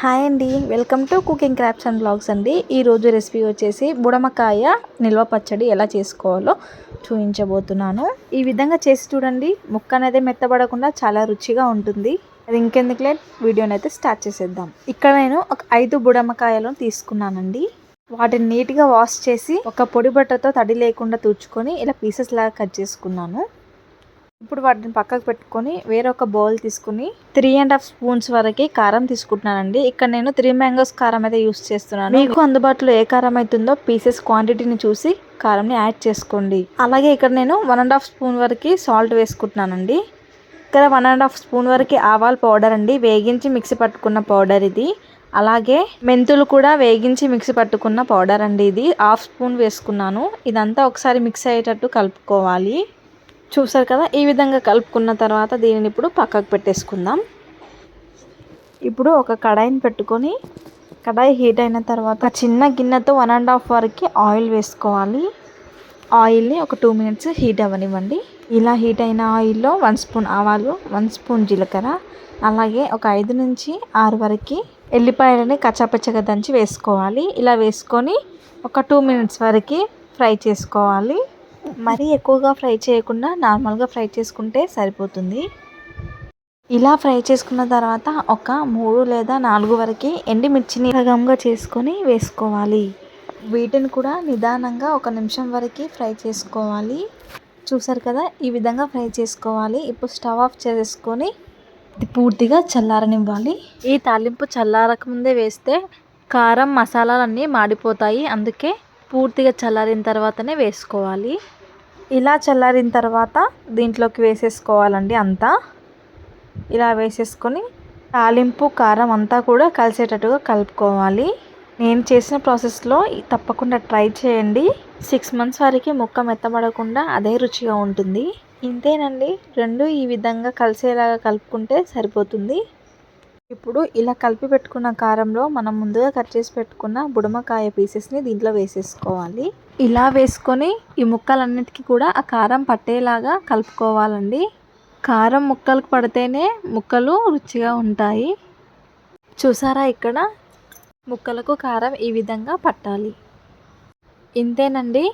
Hi అండి. Welcome to cooking crops and blogs అండి. ఈరోజు రెసిపీ వచ్చేసి బుడమకాయ నిల్వ పచ్చడి ఎలా చేసుకోవాలో చూపించబోతున్నాను. ఈ విధంగా చేసి చూడండి. ముక్క అనేది మెత్తబడకుండా చాలా రుచిగా ఉంటుంది. అది ఇంకెందుకులే వీడియోని అయితే స్టార్ట్ చేసేద్దాం. ఇక్కడ నేను ఒక ఐదు బుడమకాయలను తీసుకున్నానండి. వాటిని నీట్గా వాష్ చేసి ఒక పొడి బట్టతో తడి లేకుండా తుడుచుకొని ఇలా పీసెస్ లాగా కట్ చేసుకున్నాను. ఇప్పుడు వాటిని పక్కకు పెట్టుకొని వేరొక బౌల్ తీసుకుని త్రీ అండ్ హాఫ్ స్పూన్స్ వరకు కారం తీసుకుంటున్నానండి. ఇక్కడ నేను త్రీ మ్యాంగోస్ కారం అయితే యూస్ చేస్తున్నాను. మీకు అందుబాటులో ఏ కారం అవుతుందో పీసెస్ క్వాంటిటీని చూసి కారంని యాడ్ చేసుకోండి. అలాగే ఇక్కడ నేను వన్ అండ్ హాఫ్ స్పూన్ వరకు సాల్ట్ వేసుకుంటున్నానండి. ఇక్కడ వన్ అండ్ హాఫ్ స్పూన్ వరకు ఆవాల్ పౌడర్ అండి. వేగించి మిక్సీ పట్టుకున్న పౌడర్ ఇది. అలాగే మెంతులు కూడా వేగించి మిక్సీ పట్టుకున్న పౌడర్ అండి ఇది. హాఫ్ స్పూన్ వేసుకున్నాను. ఇదంతా ఒకసారి మిక్స్ అయ్యేటట్టు కలుపుకోవాలి. చూసారు కదా ఈ విధంగా కలుపుకున్న తర్వాత దీనిని ఇప్పుడు పక్కకు పెట్టేసుకుందాం. ఇప్పుడు ఒక కడాయిని పెట్టుకొని కడాయి హీట్ అయిన తర్వాత చిన్న గిన్నెతో వన్ అండ్ హాఫ్ వరకు ఆయిల్ వేసుకోవాలి. ఆయిల్ని ఒక టూ మినిట్స్ హీట్ అవ్వనివ్వండి. ఇలా హీట్ అయిన ఆయిల్లో వన్ స్పూన్ ఆవాలు వన్ స్పూన్ జీలకర్ర అలాగే ఒక ఐదు నుంచి ఆరు వరకు ఎల్లిపాయలని కచ్చాపచ్చగా దంచి వేసుకోవాలి. ఇలా వేసుకొని ఒక టూ మినిట్స్ వరకు ఫ్రై చేసుకోవాలి. మరీ ఎక్కువగా ఫ్రై చేయకుండా నార్మల్గా ఫ్రై చేసుకుంటే సరిపోతుంది. ఇలా ఫ్రై చేసుకున్న తర్వాత ఒక మూడు లేదా నాలుగు వరకు ఎండిమిర్చిని సగంగా చేసుకొని వేసుకోవాలి. వీటిని కూడా నిదానంగా ఒక నిమిషం వరకు ఫ్రై చేసుకోవాలి. చూసారు కదా ఈ విధంగా ఫ్రై చేసుకోవాలి. ఇప్పుడు స్టవ్ ఆఫ్ చేసుకొని పూర్తిగా చల్లారనివ్వాలి. ఈ తాలింపు చల్లారక ముందే వేస్తే కారం మసాలాలన్నీ మాడిపోతాయి. అందుకే పూర్తిగా చల్లారిన తర్వాతనే వేసుకోవాలి. ఇలా చల్లారిన తర్వాత దీంట్లోకి వేసేసుకోవాలండి అంతా. ఇలా వేసేసుకొని తాలింపు కారం అంతా కూడా కలిసేటట్టుగా కలుపుకోవాలి. నేను చేసిన ప్రాసెస్లో తప్పకుండా ట్రై చేయండి. సిక్స్ మంత్స్ వరకు ముక్క మెత్తబడకుండా అదే రుచిగా ఉంటుంది. ఇంతేనండి. రెండు ఈ విధంగా కలిసేలాగా కలుపుకుంటే సరిపోతుంది. ఇప్పుడు ఇలా కలిపి పెట్టుకున్న కారంలో మనం ముందుగా కట్ చేసి పెట్టుకున్న బుడమకాయ పీసెస్ని దీంట్లో వేసేసుకోవాలి. ఇలా వేసుకొని ఈ ముక్కలన్నిటికీ కూడా ఆ కారం పట్టేలాగా కలుపుకోవాలండి. కారం ముక్కలకు పడితేనే ముక్కలు రుచిగా ఉంటాయి. చూసారా ఇక్కడ? ముక్కలకు కారం ఈ విధంగా పట్టాలి. ఇంతేనండి.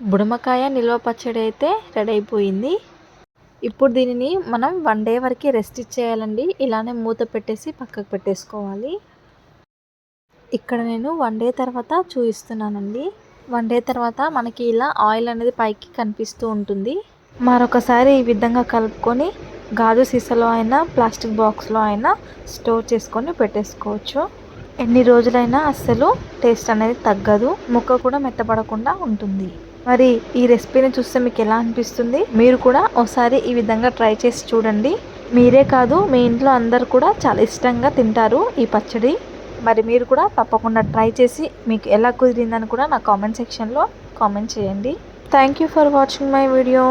బుడమకాయ నిల్వ పచ్చడి అయితే రెడీ అయిపోయింది. ఇప్పుడు దీనిని మనం వన్ డే వరకు రెస్ట్ ఇచ్చేయాలండి. ఇలానే మూత పెట్టేసి పక్కకు పెట్టేసుకోవాలి. ఇక్కడ నేను వన్ డే తర్వాత చూపిస్తున్నానండి వన్ డే తర్వాత మనకి ఇలా ఆయిల్ అనేది పైకి కనిపిస్తూ ఉంటుంది. మరొకసారి ఈ విధంగా కలుపుకొని గాజు సీసాలో అయినా ప్లాస్టిక్ బాక్స్లో అయినా స్టోర్ చేసుకొని పెట్టేసుకోవచ్చు. ఎన్ని రోజులైనా అస్సలు టేస్ట్ అనేది తగ్గదు. ముక్క కూడా మెత్తపడకుండా ఉంటుంది. మరి ఈ రెసిపీని చూస్తే మీకు ఎలా అనిపిస్తుంది? మీరు కూడా ఒకసారి ఈ విధంగా ట్రై చేసి చూడండి. మీరే కాదు మీ ఇంట్లో అందరు కూడా చాలా ఇష్టంగా తింటారు ఈ పచ్చడి. మరి మీరు కూడా తప్పకుండా ట్రై చేసి మీకు ఎలా కుదిరిందని కూడా నా కామెంట్ సెక్షన్లో కామెంట్ చేయండి. Thank you for watching my video.